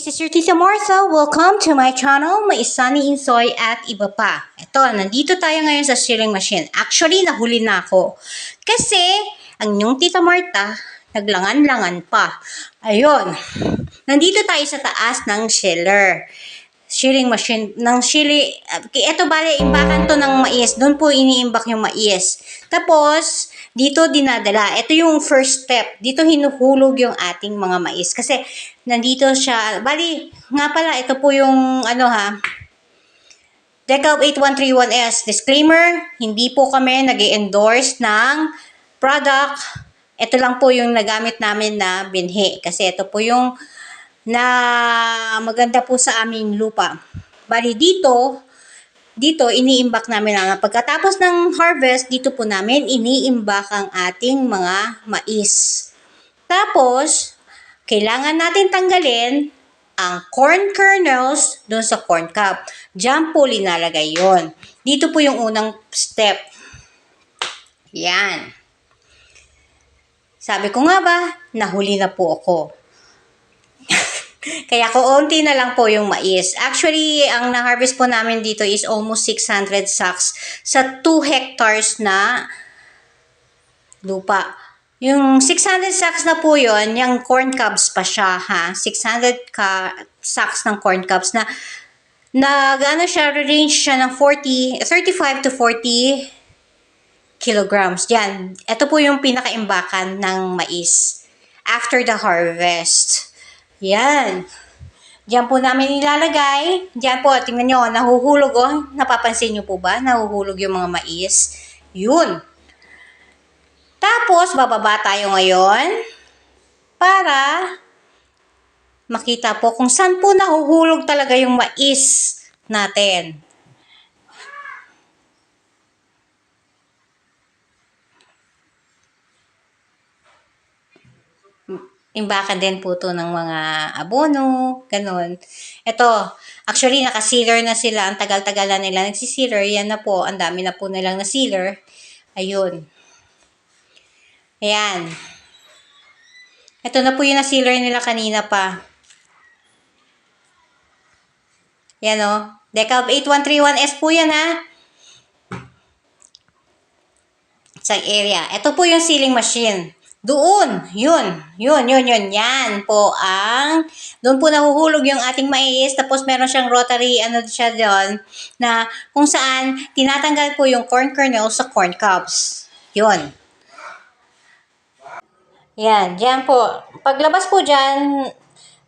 this is your Tita Martha. Welcome to my channel, May Sunny Insoy at iba pa. Ito, nandito tayo ngayon sa sewing machine. Actually, nahuli na ako. Kasi, ang yung Tita Martha, naglangan-langan pa. Ayun, nandito tayo sa taas ng sheller. Shearing machine ng shili. Ito bale, imbakan to ng mais. Doon po iniimbak yung mais. Tapos, dito dinadala. Ito yung first step. Dito hinuhulog yung ating mga mais. Kasi, nandito siya. Bali, nga pala, ito po yung, ano ha, Decalb 8131S. Disclaimer, hindi po kami nag endorse ng product. Ito lang po yung nagamit namin na binhi. Kasi ito po yung na maganda po sa aming lupa. Bali dito, dito iniimbak namin ang pagkatapos ng harvest, dito po namin iniimbak ang ating mga mais. Tapos, kailangan natin tanggalin ang corn kernels doon sa corn cob. Diyan po linalagay yon. Dito po yung unang step. Yan. Sabi ko nga ba, nahuli na po ako. Kaya kuunti na lang po yung mais. Actually, ang na-harvest po namin dito is almost 600 sacks sa 2 hectares na lupa. Yung 600 sacks na po yon, yung corn cobs pa siya ha. 600 ka sacks ng corn cobs na nag ano siya, range siya ng 40, 35 to 40 kilograms. Yan. Ito po yung pinakaimbakan ng mais after the harvest. Yan. Diyan po namin ilalagay. Diyan po, tingnan nyo, nahuhulog oh. Napapansin nyo po ba? Nahuhulog yung mga mais. Yun. Tapos, bababa tayo ngayon para makita po kung saan po nahuhulog talaga yung mais natin. imbakan din po to ng mga abono, ganun. Ito, actually naka-sealer na sila, ang tagal-tagal na nila nagsi-sealer, yan na po, ang dami na po nilang na-sealer. Ayun. Ayan. Ito na po yung na-sealer nila kanina pa. Yan o. Decalb 8131S po yan ha. Sa area. Ito po yung sealing machine. Doon, yun, yun, yun, yun, yan po ang, doon po nahuhulog yung ating mais, tapos meron siyang rotary, ano siya doon, na kung saan tinatanggal po yung corn kernels sa corn cobs. Yun. Yan, dyan po. Paglabas po dyan,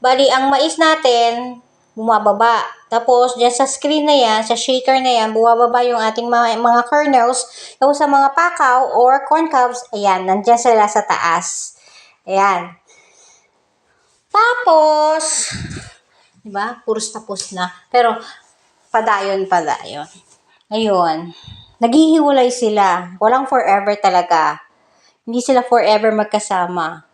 bali ang mais natin, bumababa. Tapos, dyan sa screen na yan, sa shaker na yan, bumababa yung ating mga, mga kernels. Tapos sa mga pakaw or corn cobs, ayan, nandyan sila sa taas. Ayan. Tapos, di ba? Puros tapos na. Pero, padayon, padayon. Ayun. Naghihiwalay sila. Walang forever talaga. Hindi sila forever magkasama.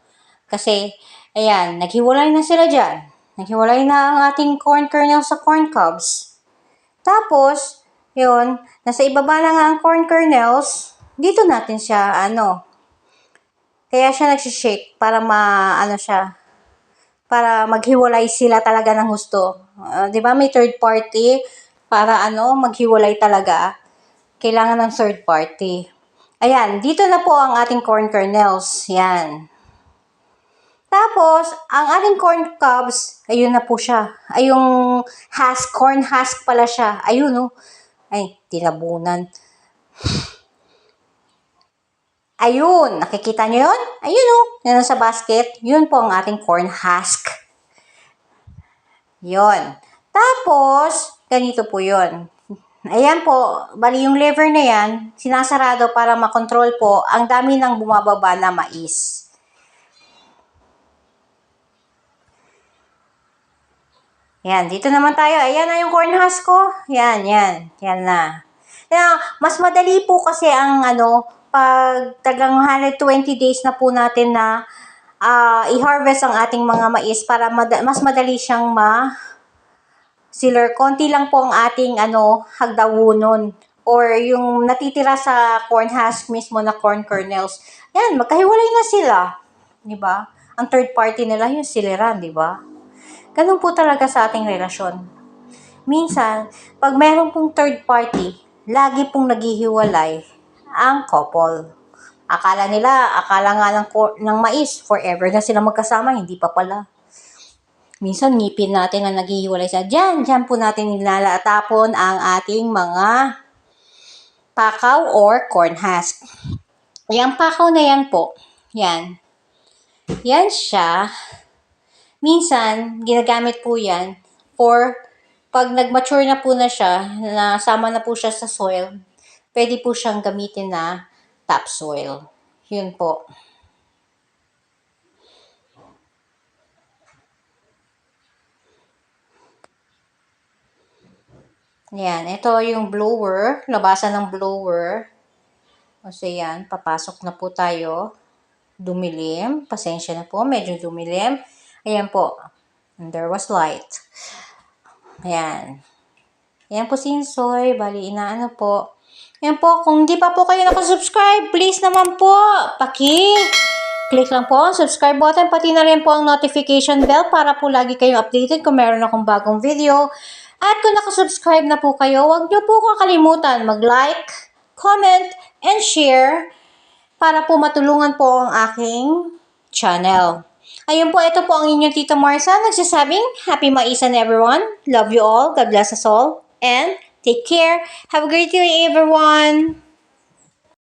Kasi, ayan, naghiwalay na sila dyan. Naghiwalay na ang ating corn kernel sa corn cobs. Tapos, yun, nasa ibaba na nga ang corn kernels, dito natin siya, ano, kaya siya nagsishake para ma, ano siya, para maghiwalay sila talaga ng gusto. Uh, di ba may third party para ano, maghiwalay talaga. Kailangan ng third party. Ayan, dito na po ang ating corn kernels. Yan. Tapos, ang ating corn cobs, ayun na po siya. Ay, yung husk, corn husk pala siya. Ayun, no. Ay, tinabunan. Ayun, nakikita nyo yun? Ayun, no. Yan sa basket. Yun po ang ating corn husk. Yun. Tapos, ganito po yun. Ayan po, bali yung lever na yan, sinasarado para makontrol po ang dami ng bumababa na mais. Yan, dito naman tayo. Ayan na yung corn husk ko. Yan, yan. Yan na. Kaya, mas madali po kasi ang ano, pag tagang 120 days na po natin na uh, i-harvest ang ating mga mais para mad- mas madali siyang ma sealer. Konti lang po ang ating ano, hagdawunon or yung natitira sa corn husk mismo na corn kernels. Yan, magkahiwalay na sila. 'Di ba? Ang third party nila yung sileran, 'di ba? Ganun po talaga sa ating relasyon. Minsan, pag meron pong third party, lagi pong naghihiwalay ang couple. Akala nila, akala nga ng, ng mais, forever na sila magkasama, hindi pa pala. Minsan, ngipin natin na naghihiwalay sa Diyan, diyan po natin nilalatapon ang ating mga pakaw or corn husk. Yung pakaw na yan po, yan. Yan siya. Minsan, ginagamit po yan for pag nag-mature na po na siya, nasama na po siya sa soil, pwede po siyang gamitin na topsoil. Yun po. Yan, ito yung blower, labasan ng blower. Kasi yan, papasok na po tayo. Dumilim, pasensya na po, medyo dumilim. Ayan po, and there was light. Ayan. Ayan po si Insoy, bali inaano po. Ayan po, kung di pa po kayo nakasubscribe, please naman po, paki click lang po ang subscribe button, pati na rin po ang notification bell para po lagi kayong updated kung meron akong bagong video. At kung nakasubscribe na po kayo, huwag niyo po kakalimutan mag-like, comment, and share para po matulungan po ang aking channel. Ayun po, ito po ang inyong Tita Marsa nagsasabing Happy Maisan everyone. Love you all. God bless us all. And take care. Have a great day everyone.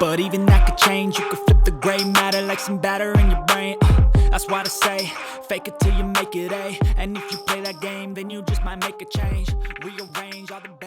but even that could change. You could flip the gray matter like some batter in your brain. Uh, That's why I say, fake it till you make it A. And if you play that game, then you just might make a change. Rearrange all the.